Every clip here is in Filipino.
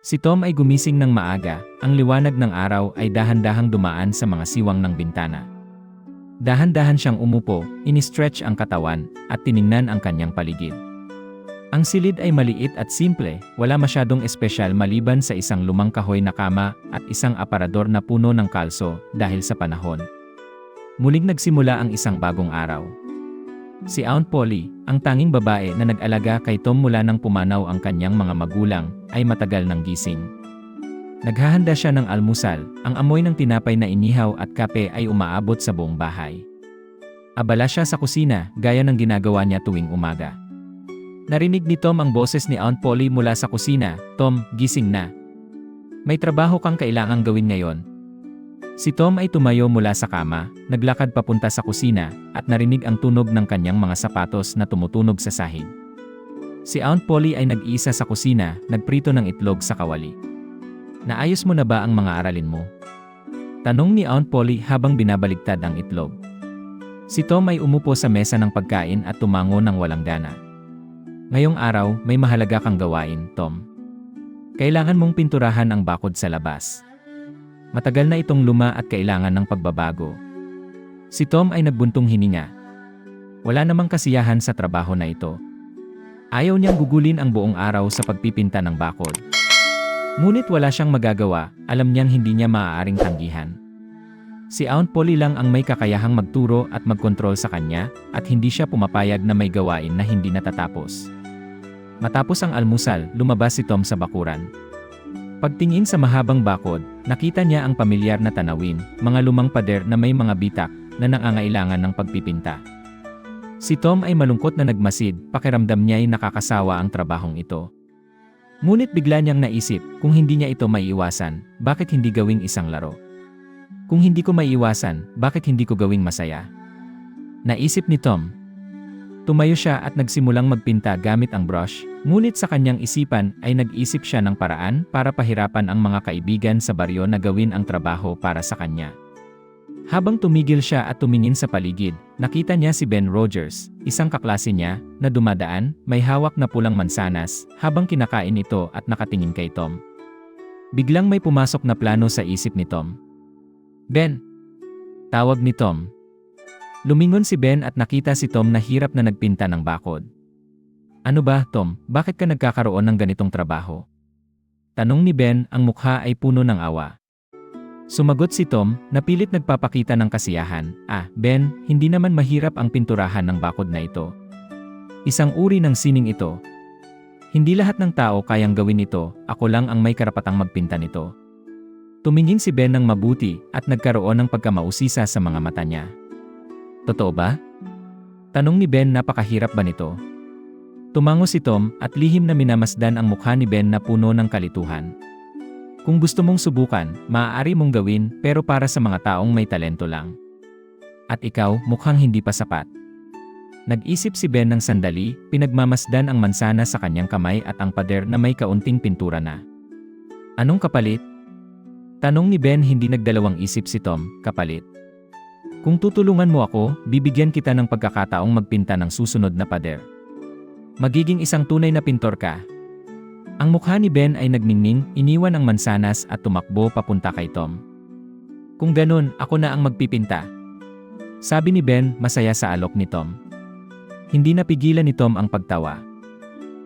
Si Tom ay gumising ng maaga, ang liwanag ng araw ay dahan-dahang dumaan sa mga siwang ng bintana. Dahan-dahan siyang umupo, ini-stretch ang katawan, at tiningnan ang kanyang paligid. Ang silid ay maliit at simple, wala masyadong espesyal maliban sa isang lumang kahoy na kama at isang aparador na puno ng kalso dahil sa panahon. Muling nagsimula ang isang bagong araw. Si Aunt Polly, ang tanging babae na nag-alaga kay Tom mula nang pumanaw ang kanyang mga magulang, ay matagal ng gising. Naghahanda siya ng almusal, ang amoy ng tinapay na inihaw at kape ay umaabot sa buong bahay. Abala siya sa kusina, gaya ng ginagawa niya tuwing umaga. Narinig ni Tom ang boses ni Aunt Polly mula sa kusina, Tom, gising na. May trabaho kang kailangang gawin ngayon, Si Tom ay tumayo mula sa kama, naglakad papunta sa kusina, at narinig ang tunog ng kanyang mga sapatos na tumutunog sa sahig. Si Aunt Polly ay nag-iisa sa kusina, nagprito ng itlog sa kawali. Naayos mo na ba ang mga aralin mo? Tanong ni Aunt Polly habang binabaligtad ang itlog. Si Tom ay umupo sa mesa ng pagkain at tumango ng walang gana. Ngayong araw, may mahalaga kang gawain, Tom. Kailangan mong pinturahan ang bakod sa labas. Matagal na itong luma at kailangan ng pagbabago. Si Tom ay nagbuntong hininga. Wala namang kasiyahan sa trabaho na ito. Ayaw niyang gugulin ang buong araw sa pagpipinta ng bakod. Ngunit wala siyang magagawa, alam niyang hindi niya maaaring tanggihan. Si Aunt Polly lang ang may kakayahang magturo at magkontrol sa kanya, at hindi siya pumapayag na may gawain na hindi natatapos. Matapos ang almusal, lumabas si Tom sa bakuran. Pagtingin sa mahabang bakod, nakita niya ang pamilyar na tanawin, mga lumang pader na may mga bitak na nangangailangan ng pagpipinta. Si Tom ay malungkot na nagmasid, pakiramdam niya ay nakakasawa ang trabahong ito. Ngunit bigla niyang naisip, kung hindi niya ito maiiwasan, bakit hindi gawing isang laro? Kung hindi ko maiiwasan, bakit hindi ko gawing masaya? Naisip ni Tom, Tumayo siya at nagsimulang magpinta gamit ang brush, ngunit sa kanyang isipan ay nag-isip siya ng paraan para pahirapan ang mga kaibigan sa baryo na gawin ang trabaho para sa kanya. Habang tumigil siya at tumingin sa paligid, nakita niya si Ben Rogers, isang kaklase niya, na dumadaan, may hawak na pulang mansanas, habang kinakain ito at nakatingin kay Tom. Biglang may pumasok na plano sa isip ni Tom. Ben! Tawag ni Tom, Lumingon si Ben at nakita si Tom na hirap na nagpinta ng bakod. Ano ba, Tom, bakit ka nagkakaroon ng ganitong trabaho? Tanong ni Ben, ang mukha ay puno ng awa. Sumagot si Tom, na pilit nagpapakita ng kasiyahan, Ah, Ben, hindi naman mahirap ang pinturahan ng bakod na ito. Isang uri ng sining ito. Hindi lahat ng tao kayang gawin ito, ako lang ang may karapatang magpinta nito. Tumingin si Ben ng mabuti at nagkaroon ng pagkamausisa sa mga mata niya. Totoo ba? Tanong ni Ben napakahirap ba nito? Tumango si Tom at lihim na minamasdan ang mukha ni Ben na puno ng kalituhan. Kung gusto mong subukan, maaari mong gawin pero para sa mga taong may talento lang. At ikaw, mukhang hindi pa sapat. Nag-isip si Ben ng sandali, pinagmamasdan ang mansana sa kanyang kamay at ang pader na may kaunting pintura na. Anong kapalit? Tanong ni Ben hindi nagdalawang isip si Tom, kapalit. Kung tutulungan mo ako, bibigyan kita ng pagkakataong magpinta ng susunod na pader. Magiging isang tunay na pintor ka. Ang mukha ni Ben ay nagningning, iniwan ang mansanas at tumakbo papunta kay Tom. Kung ganun, ako na ang magpipinta. Sabi ni Ben, masaya sa alok ni Tom. Hindi napigilan ni Tom ang pagtawa.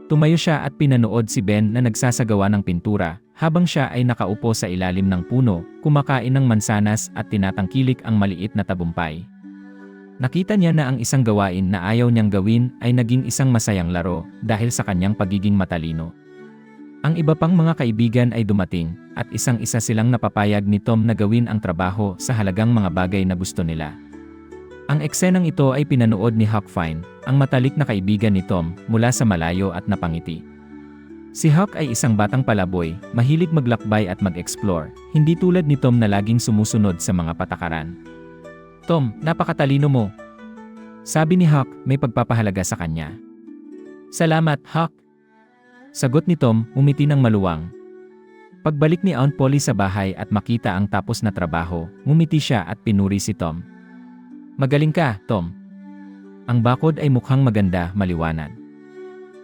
Tumayo siya at pinanood si Ben na nagsasagawa ng pintura, habang siya ay nakaupo sa ilalim ng puno, kumakain ng mansanas at tinatangkilik ang maliit na tabumpay. Nakita niya na ang isang gawain na ayaw niyang gawin ay naging isang masayang laro dahil sa kanyang pagiging matalino. Ang iba pang mga kaibigan ay dumating at isang isa silang napapayag ni Tom na gawin ang trabaho sa halagang mga bagay na gusto nila. Ang eksenang ito ay pinanood ni Huck Fine, ang matalik na kaibigan ni Tom, mula sa malayo at napangiti. Si Huck ay isang batang palaboy, mahilig maglakbay at mag-explore, hindi tulad ni Tom na laging sumusunod sa mga patakaran. Tom, napakatalino mo. Sabi ni Huck, may pagpapahalaga sa kanya. Salamat, Huck. Sagot ni Tom, umiti ng maluwang. Pagbalik ni Aunt Polly sa bahay at makita ang tapos na trabaho, ngumiti siya at pinuri si Tom. Magaling ka, Tom. Ang bakod ay mukhang maganda, maliwanag.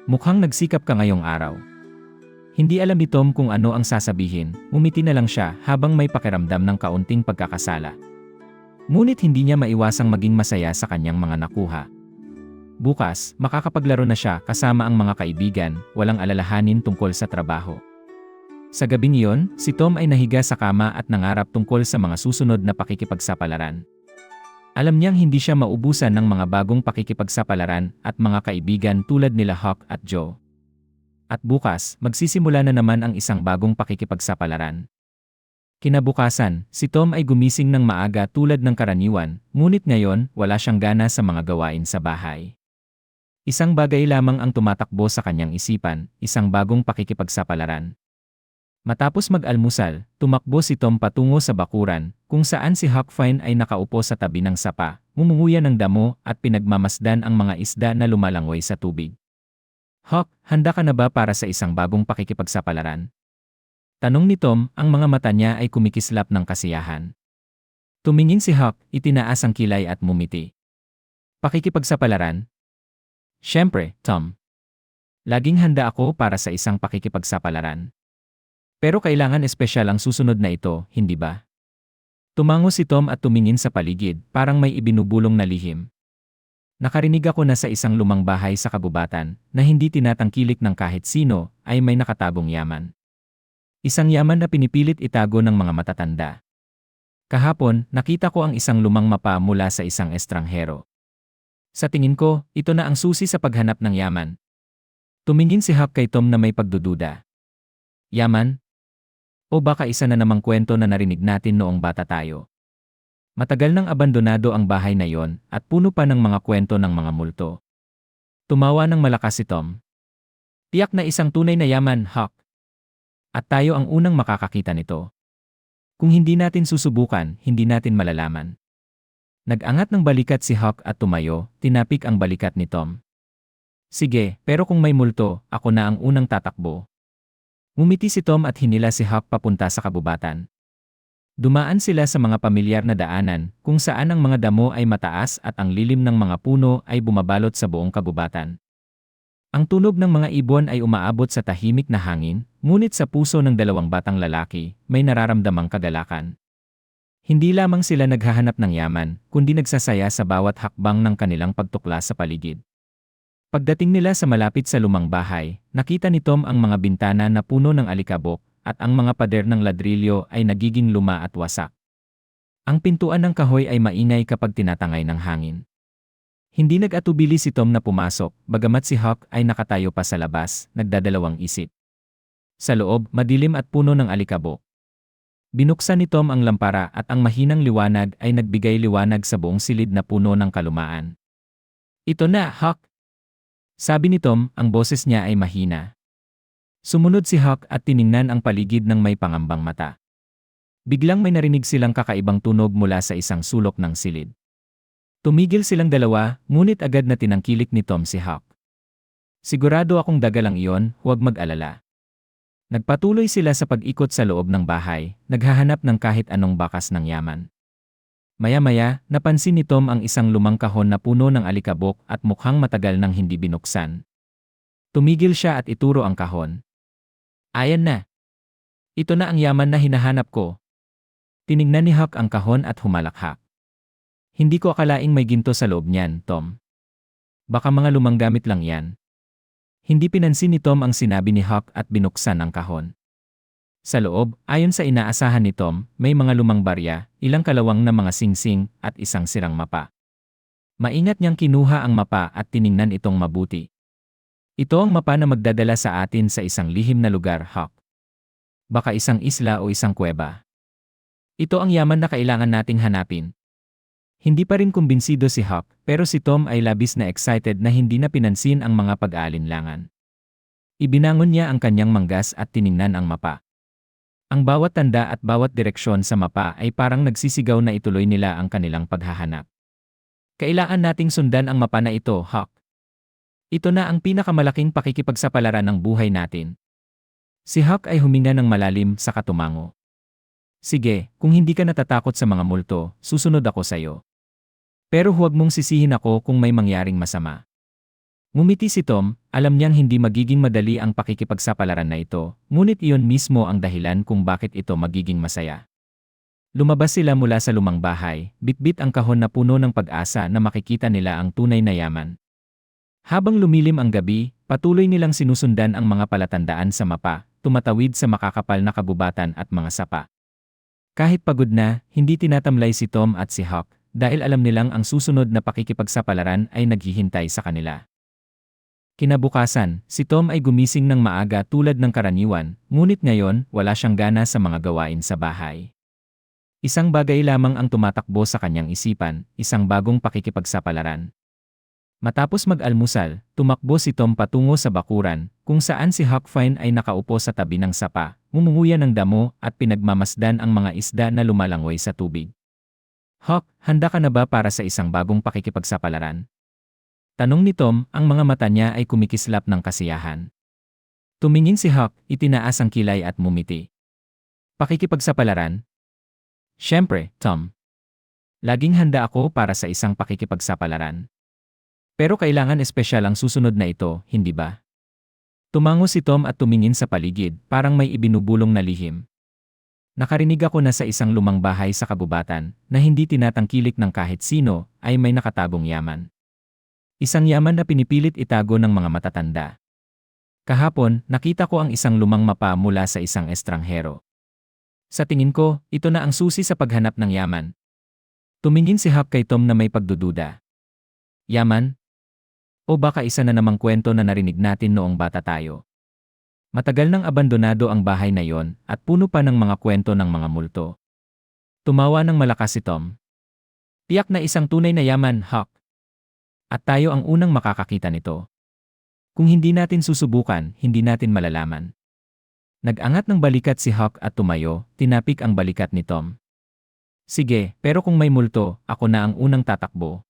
Mukhang nagsikap ka ngayong araw. Hindi alam ni Tom kung ano ang sasabihin, ngumiti na lang siya habang may pakiramdam ng kaunting pagkakasala. Ngunit hindi niya maiwasang maging masaya sa kanyang mga nakuha. Bukas, makakapaglaro na siya kasama ang mga kaibigan, walang alalahanin tungkol sa trabaho. Sa gabing iyon, si Tom ay nahiga sa kama at nangarap tungkol sa mga susunod na pakikipagsapalaran. Alam niyang hindi siya maubusan ng mga bagong pakikipagsapalaran at mga kaibigan tulad nila Hawk at Joe. At bukas, magsisimula na naman ang isang bagong pakikipagsapalaran. Kinabukasan, si Tom ay gumising ng maaga tulad ng karaniwan, ngunit ngayon wala siyang gana sa mga gawain sa bahay. Isang bagay lamang ang tumatakbo sa kanyang isipan, isang bagong pakikipagsapalaran. Matapos mag-almusal, tumakbo si Tom patungo sa bakuran, kung saan si Huckfine ay nakaupo sa tabi ng sapa, ngumunguya ng damo at pinagmamasdan ang mga isda na lumalangoy sa tubig. Huck, handa ka na ba para sa isang bagong pakikipagsapalaran? Tanong ni Tom, ang mga mata niya ay kumikislap ng kasiyahan. Tumingin si Huck, itinaas ang kilay at mumiti. Pakikipagsapalaran? Siyempre, Tom. Laging handa ako para sa isang pakikipagsapalaran. Pero kailangan espesyal ang susunod na ito, hindi ba? Tumango si Tom at tumingin sa paligid, parang may ibinubulong na lihim. Nakarinig ako na sa isang lumang bahay sa kabubatan, na hindi tinatangkilik ng kahit sino, ay may nakatagong yaman. Isang yaman na pinipilit itago ng mga matatanda. Kahapon, nakita ko ang isang lumang mapa mula sa isang estranghero. Sa tingin ko, ito na ang susi sa paghanap ng yaman. Tumingin si Huck kay Tom na may pagdududa. Yaman, o baka isa na namang kwento na narinig natin noong bata tayo. Matagal nang abandonado ang bahay na yon at puno pa ng mga kwento ng mga multo. Tumawa ng malakas si Tom. Tiyak na isang tunay na yaman, Hawk. At tayo ang unang makakakita nito. Kung hindi natin susubukan, hindi natin malalaman. Nag-angat ng balikat si Hawk at tumayo, tinapik ang balikat ni Tom. Sige, pero kung may multo, ako na ang unang tatakbo. Ngumiti si Tom at hinila si Huck papunta sa kabubatan. Dumaan sila sa mga pamilyar na daanan, kung saan ang mga damo ay mataas at ang lilim ng mga puno ay bumabalot sa buong kabubatan. Ang tunog ng mga ibon ay umaabot sa tahimik na hangin, ngunit sa puso ng dalawang batang lalaki, may nararamdamang kagalakan. Hindi lamang sila naghahanap ng yaman, kundi nagsasaya sa bawat hakbang ng kanilang pagtukla sa paligid. Pagdating nila sa malapit sa lumang bahay, nakita ni Tom ang mga bintana na puno ng alikabok at ang mga pader ng ladrilyo ay nagiging luma at wasak. Ang pintuan ng kahoy ay maingay kapag tinatangay ng hangin. Hindi nag-atubili si Tom na pumasok, bagamat si Hawk ay nakatayo pa sa labas, nagdadalawang isip. Sa loob, madilim at puno ng alikabok. Binuksan ni Tom ang lampara at ang mahinang liwanag ay nagbigay liwanag sa buong silid na puno ng kalumaan. Ito na, Hawk, sabi ni Tom, ang boses niya ay mahina. Sumunod si Huck at tiningnan ang paligid ng may pangambang mata. Biglang may narinig silang kakaibang tunog mula sa isang sulok ng silid. Tumigil silang dalawa, ngunit agad na tinangkilik ni Tom si Huck. Sigurado akong dagalang iyon, huwag mag-alala. Nagpatuloy sila sa pag-ikot sa loob ng bahay, naghahanap ng kahit anong bakas ng yaman. Maya-maya, napansin ni Tom ang isang lumang kahon na puno ng alikabok at mukhang matagal nang hindi binuksan. Tumigil siya at ituro ang kahon. Ayan na. Ito na ang yaman na hinahanap ko. Tiningnan ni Huck ang kahon at humalakhak. Hindi ko akalaing may ginto sa loob niyan, Tom. Baka mga lumang gamit lang yan. Hindi pinansin ni Tom ang sinabi ni Huck at binuksan ang kahon. Sa loob, ayon sa inaasahan ni Tom, may mga lumang barya, ilang kalawang na mga singsing, at isang sirang mapa. Maingat niyang kinuha ang mapa at tiningnan itong mabuti. Ito ang mapa na magdadala sa atin sa isang lihim na lugar, Hawk. Baka isang isla o isang kuweba. Ito ang yaman na kailangan nating hanapin. Hindi pa rin kumbinsido si Hawk, pero si Tom ay labis na excited na hindi na pinansin ang mga pag-aalinlangan. Ibinangon niya ang kanyang manggas at tiningnan ang mapa. Ang bawat tanda at bawat direksyon sa mapa ay parang nagsisigaw na ituloy nila ang kanilang paghahanap. Kailangan nating sundan ang mapa na ito, Hawk. Ito na ang pinakamalaking pakikipagsapalaran ng buhay natin. Si Hawk ay huminga ng malalim sa katumango. Sige, kung hindi ka natatakot sa mga multo, susunod ako sa iyo. Pero huwag mong sisihin ako kung may mangyaring masama. Ngumiti si Tom, alam niyang hindi magiging madali ang pakikipagsapalaran na ito, ngunit iyon mismo ang dahilan kung bakit ito magiging masaya. Lumabas sila mula sa lumang bahay, bitbit ang kahon na puno ng pag-asa na makikita nila ang tunay na yaman. Habang lumilim ang gabi, patuloy nilang sinusundan ang mga palatandaan sa mapa, tumatawid sa makakapal na kabubatan at mga sapa. Kahit pagod na, hindi tinatamlay si Tom at si Hawk, dahil alam nilang ang susunod na pakikipagsapalaran ay naghihintay sa kanila. Kinabukasan, si Tom ay gumising ng maaga tulad ng karaniwan, ngunit ngayon wala siyang gana sa mga gawain sa bahay. Isang bagay lamang ang tumatakbo sa kanyang isipan, isang bagong pakikipagsapalaran. Matapos mag-almusal, tumakbo si Tom patungo sa bakuran, kung saan si Huckfine ay nakaupo sa tabi ng sapa, ngumunguya ng damo at pinagmamasdan ang mga isda na lumalangoy sa tubig. Huck, handa ka na ba para sa isang bagong pakikipagsapalaran? Tanong ni Tom, ang mga mata niya ay kumikislap ng kasiyahan. Tumingin si Huck, itinaas ang kilay at mumiti. Pakikipagsapalaran? Siyempre, Tom. Laging handa ako para sa isang pakikipagsapalaran. Pero kailangan espesyal ang susunod na ito, hindi ba? Tumango si Tom at tumingin sa paligid, parang may ibinubulong na lihim. Nakarinig ako na sa isang lumang bahay sa kabubatan, na hindi tinatangkilik ng kahit sino, ay may nakatagong yaman. Isang yaman na pinipilit itago ng mga matatanda. Kahapon, nakita ko ang isang lumang mapa mula sa isang estranghero. Sa tingin ko, ito na ang susi sa paghanap ng yaman. Tumingin si Hap kay Tom na may pagdududa. Yaman? O baka isa na namang kwento na narinig natin noong bata tayo. Matagal nang abandonado ang bahay na yon at puno pa ng mga kwento ng mga multo. Tumawa ng malakas si Tom. Tiyak na isang tunay na yaman, Hawk. At tayo ang unang makakakita nito. Kung hindi natin susubukan, hindi natin malalaman. Nag-angat ng balikat si Hawk at tumayo, tinapik ang balikat ni Tom. Sige, pero kung may multo, ako na ang unang tatakbo.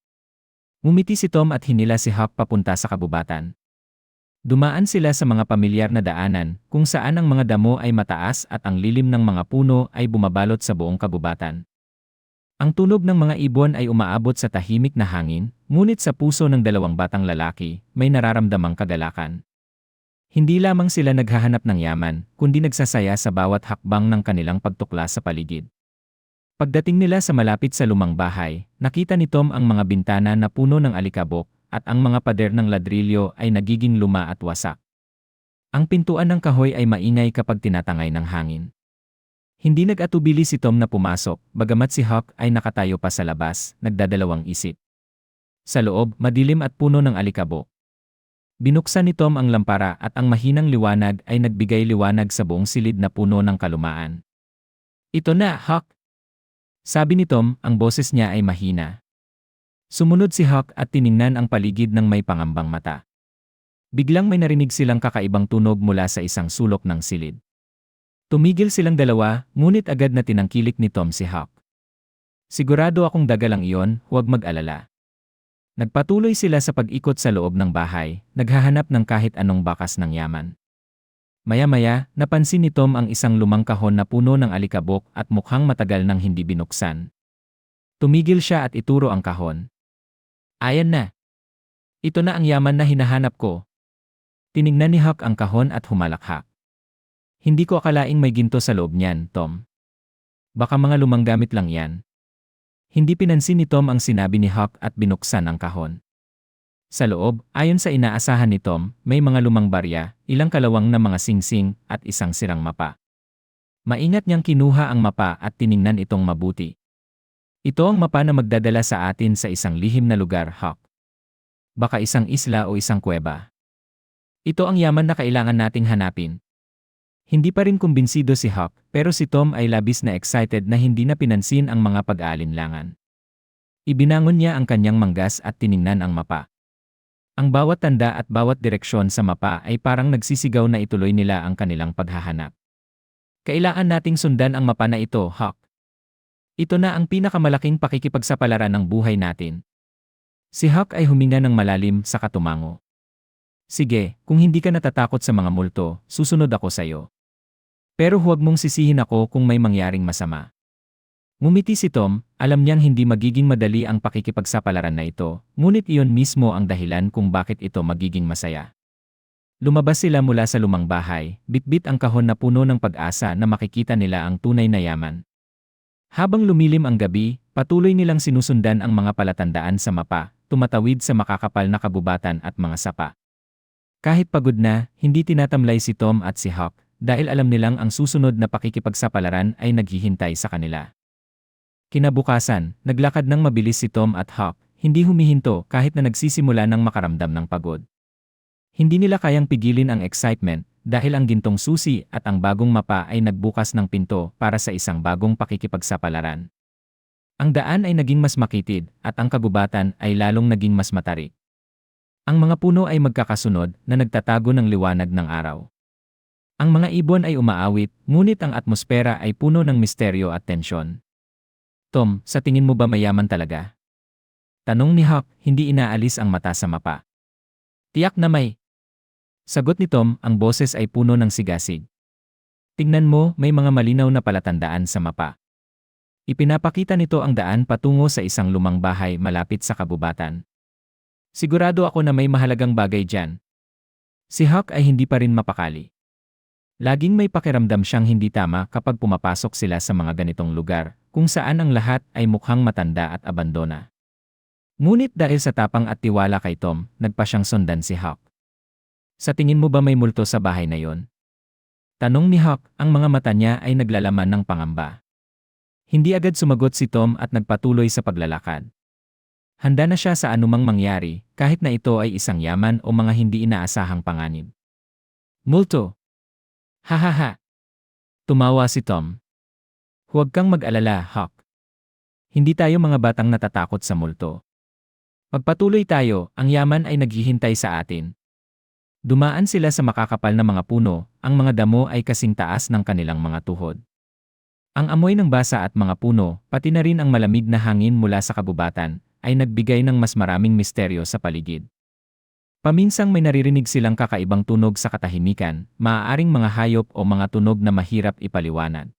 Ngumiti si Tom at hinila si Hawk papunta sa kabubatan. Dumaan sila sa mga pamilyar na daanan, kung saan ang mga damo ay mataas at ang lilim ng mga puno ay bumabalot sa buong kabubatan. Ang tunog ng mga ibon ay umaabot sa tahimik na hangin, ngunit sa puso ng dalawang batang lalaki, may nararamdamang kagalakan. Hindi lamang sila naghahanap ng yaman, kundi nagsasaya sa bawat hakbang ng kanilang pagtukla sa paligid. Pagdating nila sa malapit sa lumang bahay, nakita ni Tom ang mga bintana na puno ng alikabok, at ang mga pader ng ladrilyo ay nagiging luma at wasak. Ang pintuan ng kahoy ay maingay kapag tinatangay ng hangin. Hindi nag-atubili si Tom na pumasok, bagamat si Hawk ay nakatayo pa sa labas, nagdadalawang isip. Sa loob, madilim at puno ng alikabok. Binuksan ni Tom ang lampara at ang mahinang liwanag ay nagbigay liwanag sa buong silid na puno ng kalumaan. Ito na, Hawk! Sabi ni Tom, ang boses niya ay mahina. Sumunod si Hawk at tiningnan ang paligid ng may pangambang mata. Biglang may narinig silang kakaibang tunog mula sa isang sulok ng silid. Tumigil silang dalawa, ngunit agad na tinangkilik ni Tom si Hawk. Sigurado akong dagalang iyon, huwag mag-alala. Nagpatuloy sila sa pag-ikot sa loob ng bahay, naghahanap ng kahit anong bakas ng yaman. Maya-maya, napansin ni Tom ang isang lumang kahon na puno ng alikabok at mukhang matagal nang hindi binuksan. Tumigil siya at ituro ang kahon. Ayan na. Ito na ang yaman na hinahanap ko. Tiningnan ni Hawk ang kahon at humalakhak. Hindi ko akalaing may ginto sa loob niyan, Tom. Baka mga lumang gamit lang yan. Hindi pinansin ni Tom ang sinabi ni Hawk at binuksan ang kahon. Sa loob, ayon sa inaasahan ni Tom, may mga lumang barya, ilang kalawang na mga singsing, at isang sirang mapa. Maingat niyang kinuha ang mapa at tiningnan itong mabuti. Ito ang mapa na magdadala sa atin sa isang lihim na lugar, Hawk. Baka isang isla o isang kuweba. Ito ang yaman na kailangan nating hanapin, hindi pa rin kumbinsido si Hawk, pero si Tom ay labis na excited na hindi na pinansin ang mga pag-aalinlangan. Ibinangon niya ang kanyang manggas at tiningnan ang mapa. Ang bawat tanda at bawat direksyon sa mapa ay parang nagsisigaw na ituloy nila ang kanilang paghahanap. Kailangan nating sundan ang mapa na ito, Hawk. Ito na ang pinakamalaking pakikipagsapalaran ng buhay natin. Si Hawk ay huminga ng malalim sa katumango. Sige, kung hindi ka natatakot sa mga multo, susunod ako sa iyo. Pero huwag mong sisihin ako kung may mangyaring masama. Ngumiti si Tom, alam niyang hindi magiging madali ang pakikipagsapalaran na ito, ngunit iyon mismo ang dahilan kung bakit ito magiging masaya. Lumabas sila mula sa lumang bahay, bitbit ang kahon na puno ng pag-asa na makikita nila ang tunay na yaman. Habang lumilim ang gabi, patuloy nilang sinusundan ang mga palatandaan sa mapa, tumatawid sa makakapal na kabubatan at mga sapa. Kahit pagod na, hindi tinatamlay si Tom at si Hawk, dahil alam nilang ang susunod na pakikipagsapalaran ay naghihintay sa kanila. Kinabukasan, naglakad ng mabilis si Tom at Hawk, hindi humihinto kahit na nagsisimula ng makaramdam ng pagod. Hindi nila kayang pigilin ang excitement dahil ang gintong susi at ang bagong mapa ay nagbukas ng pinto para sa isang bagong pakikipagsapalaran. Ang daan ay naging mas makitid at ang kagubatan ay lalong naging mas matarik. Ang mga puno ay magkakasunod na nagtatago ng liwanag ng araw. Ang mga ibon ay umaawit, ngunit ang atmosfera ay puno ng misteryo at tensyon. Tom, sa tingin mo ba mayaman talaga? Tanong ni Hawk, hindi inaalis ang mata sa mapa. Tiyak na may. Sagot ni Tom, ang boses ay puno ng sigasig. Tingnan mo, may mga malinaw na palatandaan sa mapa. Ipinapakita nito ang daan patungo sa isang lumang bahay malapit sa kabubatan. Sigurado ako na may mahalagang bagay dyan. Si Hawk ay hindi pa rin mapakali. Laging may pakiramdam siyang hindi tama kapag pumapasok sila sa mga ganitong lugar, kung saan ang lahat ay mukhang matanda at abandona. Ngunit dahil sa tapang at tiwala kay Tom, nagpa siyang sundan si Hawk. Sa tingin mo ba may multo sa bahay na yon? Tanong ni Hawk, ang mga mata niya ay naglalaman ng pangamba. Hindi agad sumagot si Tom at nagpatuloy sa paglalakad. Handa na siya sa anumang mangyari, kahit na ito ay isang yaman o mga hindi inaasahang panganib. Multo! Hahaha! Tumawa si Tom. Huwag kang mag-alala, Hawk. Hindi tayo mga batang natatakot sa multo. Magpatuloy tayo, ang yaman ay naghihintay sa atin. Dumaan sila sa makakapal na mga puno, ang mga damo ay kasing taas ng kanilang mga tuhod. Ang amoy ng basa at mga puno, pati na rin ang malamig na hangin mula sa kabubatan, ay nagbigay ng mas maraming misteryo sa paligid. Paminsang may naririnig silang kakaibang tunog sa katahimikan, maaaring mga hayop o mga tunog na mahirap ipaliwanag.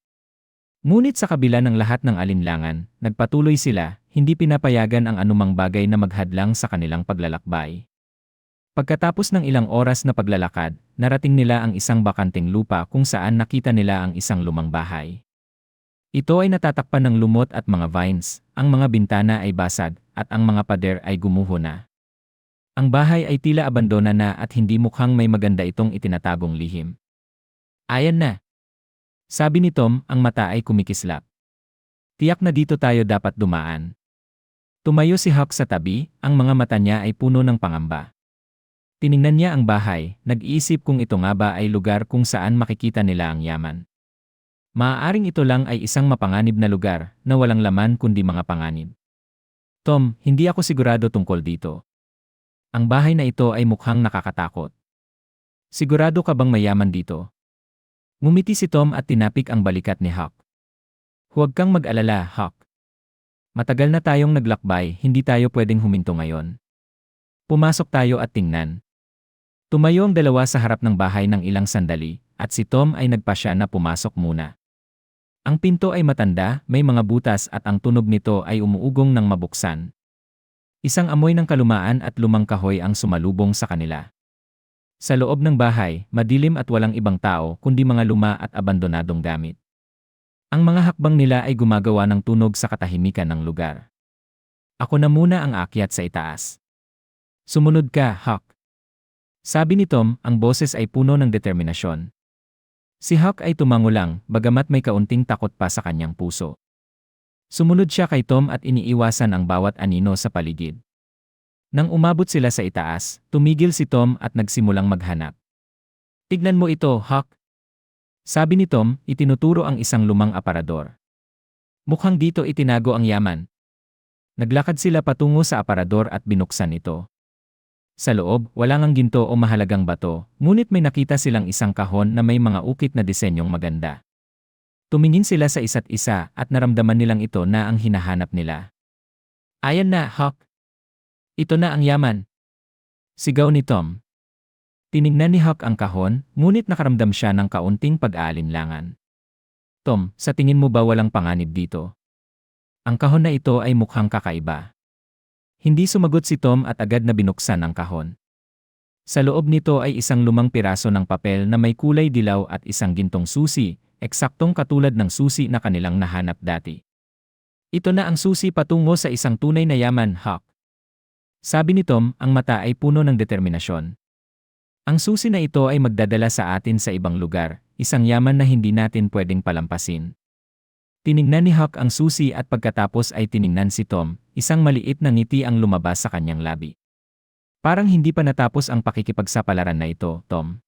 Ngunit sa kabila ng lahat ng alinlangan, nagpatuloy sila, hindi pinapayagan ang anumang bagay na maghadlang sa kanilang paglalakbay. Pagkatapos ng ilang oras na paglalakad, narating nila ang isang bakanting lupa kung saan nakita nila ang isang lumang bahay. Ito ay natatakpan ng lumot at mga vines, ang mga bintana ay basag, at ang mga pader ay gumuho na. Ang bahay ay tila abandona na at hindi mukhang may maganda itong itinatagong lihim. Ayan na. Sabi ni Tom, ang mata ay kumikislap. Tiyak na dito tayo dapat dumaan. Tumayo si Hawk sa tabi, ang mga mata niya ay puno ng pangamba. Tiningnan niya ang bahay, nag-iisip kung ito nga ba ay lugar kung saan makikita nila ang yaman. Maaaring ito lang ay isang mapanganib na lugar na walang laman kundi mga panganib. Tom, hindi ako sigurado tungkol dito. Ang bahay na ito ay mukhang nakakatakot. Sigurado ka bang mayaman dito? Ngumiti si Tom at tinapik ang balikat ni Hawk. Huwag kang mag-alala, Hawk. Matagal na tayong naglakbay, hindi tayo pwedeng huminto ngayon. Pumasok tayo at tingnan. Tumayo ang dalawa sa harap ng bahay ng ilang sandali, at si Tom ay nagpasya na pumasok muna. Ang pinto ay matanda, may mga butas at ang tunog nito ay umuugong ng mabuksan. Isang amoy ng kalumaan at lumang kahoy ang sumalubong sa kanila. Sa loob ng bahay, madilim at walang ibang tao kundi mga luma at abandonadong gamit. Ang mga hakbang nila ay gumagawa ng tunog sa katahimikan ng lugar. Ako na muna ang akyat sa itaas. Sumunod ka, Hawk. Sabi ni Tom, ang boses ay puno ng determinasyon. Si Hawk ay tumango lang, bagamat may kaunting takot pa sa kanyang puso. Sumunod siya kay Tom at iniiwasan ang bawat anino sa paligid. Nang umabot sila sa itaas, tumigil si Tom at nagsimulang maghanap. Tignan mo ito, Hawk. Sabi ni Tom, itinuturo ang isang lumang aparador. Mukhang dito itinago ang yaman. Naglakad sila patungo sa aparador at binuksan ito. Sa loob, wala ngang ginto o mahalagang bato, ngunit may nakita silang isang kahon na may mga ukit na disenyong maganda. Tumingin sila sa isa't isa at naramdaman nilang ito na ang hinahanap nila. Ayan na, Hawk. Ito na ang yaman. Sigaw ni Tom. Tinignan ni Hawk ang kahon, ngunit nakaramdam siya ng kaunting pag-aalinlangan. Tom, sa tingin mo ba walang panganib dito? Ang kahon na ito ay mukhang kakaiba. Hindi sumagot si Tom at agad na binuksan ang kahon. Sa loob nito ay isang lumang piraso ng papel na may kulay dilaw at isang gintong susi, eksaktong katulad ng susi na kanilang nahanap dati. Ito na ang susi patungo sa isang tunay na yaman, Hawk. Sabi ni Tom, ang mata ay puno ng determinasyon. Ang susi na ito ay magdadala sa atin sa ibang lugar, isang yaman na hindi natin pwedeng palampasin. Tinignan ni Huck ang susi at pagkatapos ay tiningnan si Tom, isang maliit na ngiti ang lumabas sa kanyang labi. Parang hindi pa natapos ang pakikipagsapalaran na ito, Tom.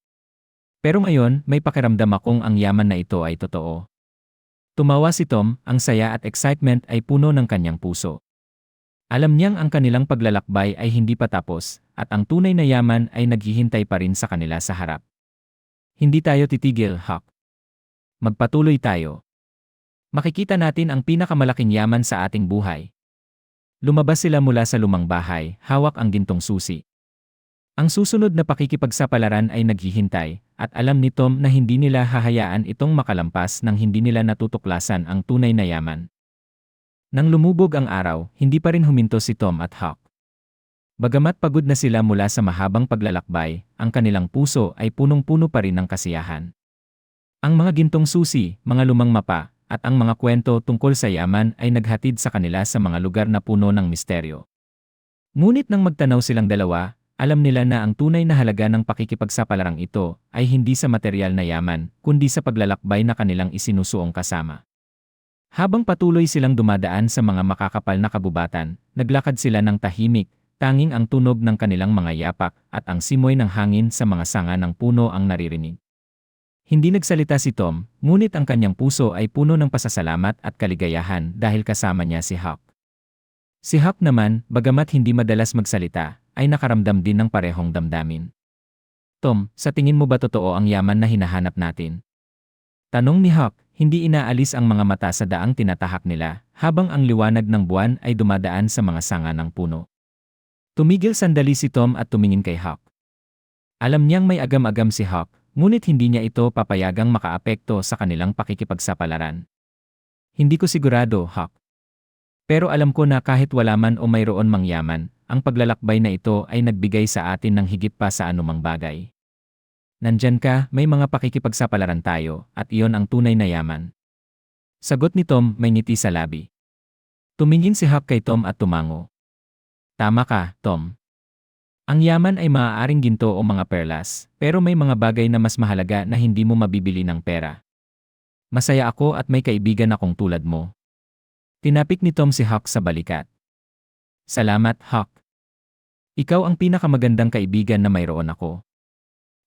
Pero ngayon, may pakiramdam akong ang yaman na ito ay totoo. Tumawa si Tom, ang saya at excitement ay puno ng kanyang puso. Alam niyang ang kanilang paglalakbay ay hindi pa tapos, at ang tunay na yaman ay naghihintay pa rin sa kanila sa harap. Hindi tayo titigil, Huck. Magpatuloy tayo makikita natin ang pinakamalaking yaman sa ating buhay. Lumabas sila mula sa lumang bahay, hawak ang gintong susi. Ang susunod na pakikipagsapalaran ay naghihintay, at alam ni Tom na hindi nila hahayaan itong makalampas nang hindi nila natutuklasan ang tunay na yaman. Nang lumubog ang araw, hindi pa rin huminto si Tom at Hawk. Bagamat pagod na sila mula sa mahabang paglalakbay, ang kanilang puso ay punong-puno pa rin ng kasiyahan. Ang mga gintong susi, mga lumang mapa, at ang mga kwento tungkol sa yaman ay naghatid sa kanila sa mga lugar na puno ng misteryo. Ngunit nang magtanaw silang dalawa, alam nila na ang tunay na halaga ng pakikipagsapalarang ito ay hindi sa material na yaman, kundi sa paglalakbay na kanilang isinusuong kasama. Habang patuloy silang dumadaan sa mga makakapal na kabubatan, naglakad sila ng tahimik, tanging ang tunog ng kanilang mga yapak at ang simoy ng hangin sa mga sanga ng puno ang naririnig. Hindi nagsalita si Tom, ngunit ang kanyang puso ay puno ng pasasalamat at kaligayahan dahil kasama niya si Hawk. Si Hawk naman, bagamat hindi madalas magsalita, ay nakaramdam din ng parehong damdamin. Tom, sa tingin mo ba totoo ang yaman na hinahanap natin? Tanong ni Hawk, hindi inaalis ang mga mata sa daang tinatahak nila, habang ang liwanag ng buwan ay dumadaan sa mga sanga ng puno. Tumigil sandali si Tom at tumingin kay Hawk. Alam niyang may agam-agam si Hawk, Ngunit hindi niya ito papayagang makaapekto sa kanilang pakikipagsapalaran. Hindi ko sigurado, Hawk. Pero alam ko na kahit wala man o mayroon mang yaman, ang paglalakbay na ito ay nagbigay sa atin ng higit pa sa anumang bagay. Nandyan ka, may mga pakikipagsapalaran tayo, at iyon ang tunay na yaman. Sagot ni Tom, may ngiti sa labi. Tumingin si Hawk kay Tom at tumango. Tama ka, Tom. Ang yaman ay maaaring ginto o mga perlas, pero may mga bagay na mas mahalaga na hindi mo mabibili ng pera. Masaya ako at may kaibigan akong tulad mo. Tinapik ni Tom si Hawk sa balikat. Salamat, Hawk. Ikaw ang pinakamagandang kaibigan na mayroon ako.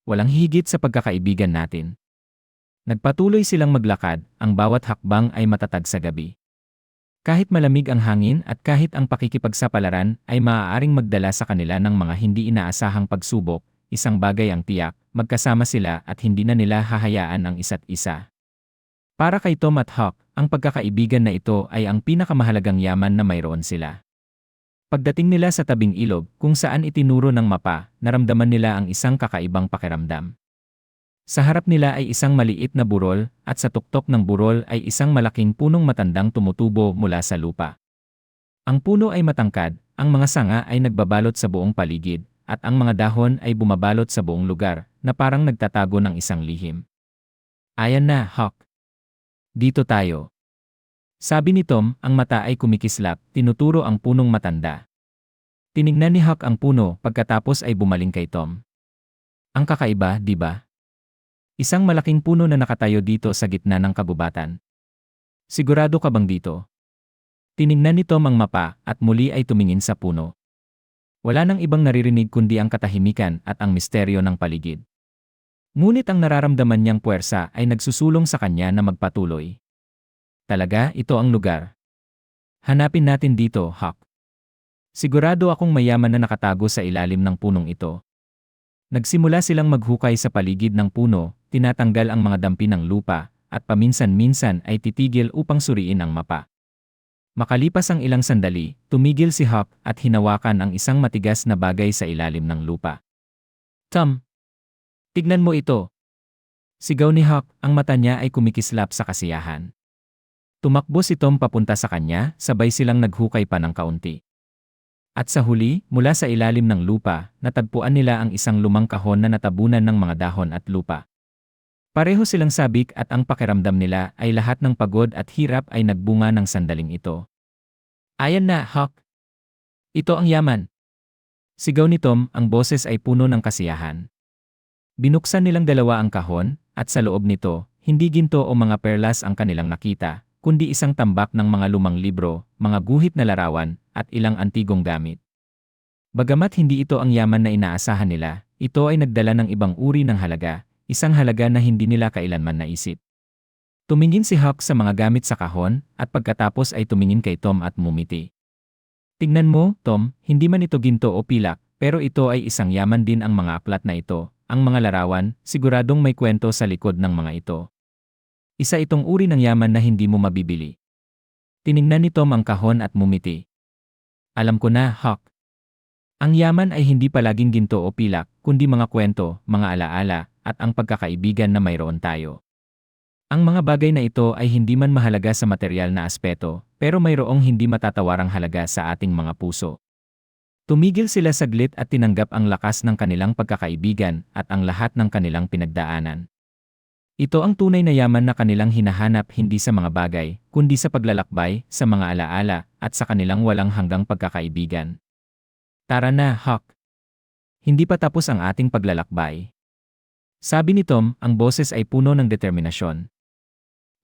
Walang higit sa pagkakaibigan natin. Nagpatuloy silang maglakad, ang bawat hakbang ay matatag sa gabi. Kahit malamig ang hangin at kahit ang pakikipagsapalaran ay maaaring magdala sa kanila ng mga hindi inaasahang pagsubok, isang bagay ang tiyak, magkasama sila at hindi na nila hahayaan ang isa't isa. Para kay Tom at Hawk, ang pagkakaibigan na ito ay ang pinakamahalagang yaman na mayroon sila. Pagdating nila sa tabing ilog, kung saan itinuro ng mapa, naramdaman nila ang isang kakaibang pakiramdam. Sa harap nila ay isang maliit na burol, at sa tuktok ng burol ay isang malaking punong matandang tumutubo mula sa lupa. Ang puno ay matangkad, ang mga sanga ay nagbabalot sa buong paligid, at ang mga dahon ay bumabalot sa buong lugar, na parang nagtatago ng isang lihim. Ayan na, Hawk. Dito tayo. Sabi ni Tom, ang mata ay kumikislap, tinuturo ang punong matanda. Tinignan ni Hawk ang puno pagkatapos ay bumaling kay Tom. Ang kakaiba, di ba? Isang malaking puno na nakatayo dito sa gitna ng kabubatan. Sigurado ka bang dito? Tiningnan ni Tom ang mapa at muli ay tumingin sa puno. Wala nang ibang naririnig kundi ang katahimikan at ang misteryo ng paligid. Ngunit ang nararamdaman niyang puwersa ay nagsusulong sa kanya na magpatuloy. Talaga, ito ang lugar. Hanapin natin dito, Hawk. Sigurado akong mayaman na nakatago sa ilalim ng punong ito. Nagsimula silang maghukay sa paligid ng puno, tinatanggal ang mga dampi ng lupa, at paminsan-minsan ay titigil upang suriin ang mapa. Makalipas ang ilang sandali, tumigil si Hawk at hinawakan ang isang matigas na bagay sa ilalim ng lupa. Tom! Tignan mo ito! Sigaw ni Hawk, ang mata niya ay kumikislap sa kasiyahan. Tumakbo si Tom papunta sa kanya, sabay silang naghukay pa ng kaunti. At sa huli, mula sa ilalim ng lupa, natagpuan nila ang isang lumang kahon na natabunan ng mga dahon at lupa. Pareho silang sabik at ang pakiramdam nila ay lahat ng pagod at hirap ay nagbunga ng sandaling ito. Ayan na, Hawk! Ito ang yaman! Sigaw ni Tom, ang boses ay puno ng kasiyahan. Binuksan nilang dalawa ang kahon, at sa loob nito, hindi ginto o mga perlas ang kanilang nakita, kundi isang tambak ng mga lumang libro, mga guhit na larawan, at ilang antigong gamit. Bagamat hindi ito ang yaman na inaasahan nila, ito ay nagdala ng ibang uri ng halaga, isang halaga na hindi nila kailanman naisip. Tumingin si Hawk sa mga gamit sa kahon, at pagkatapos ay tumingin kay Tom at mumiti. Tingnan mo, Tom, hindi man ito ginto o pilak, pero ito ay isang yaman din ang mga aklat na ito, ang mga larawan, siguradong may kwento sa likod ng mga ito. Isa itong uri ng yaman na hindi mo mabibili. Tiningnan ni Tom ang kahon at mumiti. Alam ko na, Hawk. Ang yaman ay hindi palaging ginto o pilak, kundi mga kwento, mga alaala, at ang pagkakaibigan na mayroon tayo. Ang mga bagay na ito ay hindi man mahalaga sa material na aspeto, pero mayroong hindi matatawarang halaga sa ating mga puso. Tumigil sila saglit at tinanggap ang lakas ng kanilang pagkakaibigan at ang lahat ng kanilang pinagdaanan. Ito ang tunay na yaman na kanilang hinahanap hindi sa mga bagay, kundi sa paglalakbay, sa mga alaala, at sa kanilang walang hanggang pagkakaibigan. Tara na, Hawk! Hindi pa tapos ang ating paglalakbay. Sabi ni Tom, ang boses ay puno ng determinasyon.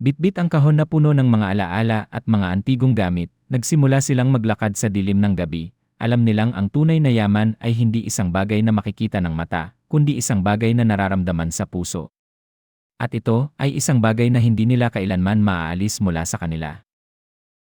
Bitbit ang kahon na puno ng mga alaala at mga antigong gamit, nagsimula silang maglakad sa dilim ng gabi. Alam nilang ang tunay na yaman ay hindi isang bagay na makikita ng mata, kundi isang bagay na nararamdaman sa puso. At ito ay isang bagay na hindi nila kailanman maaalis mula sa kanila.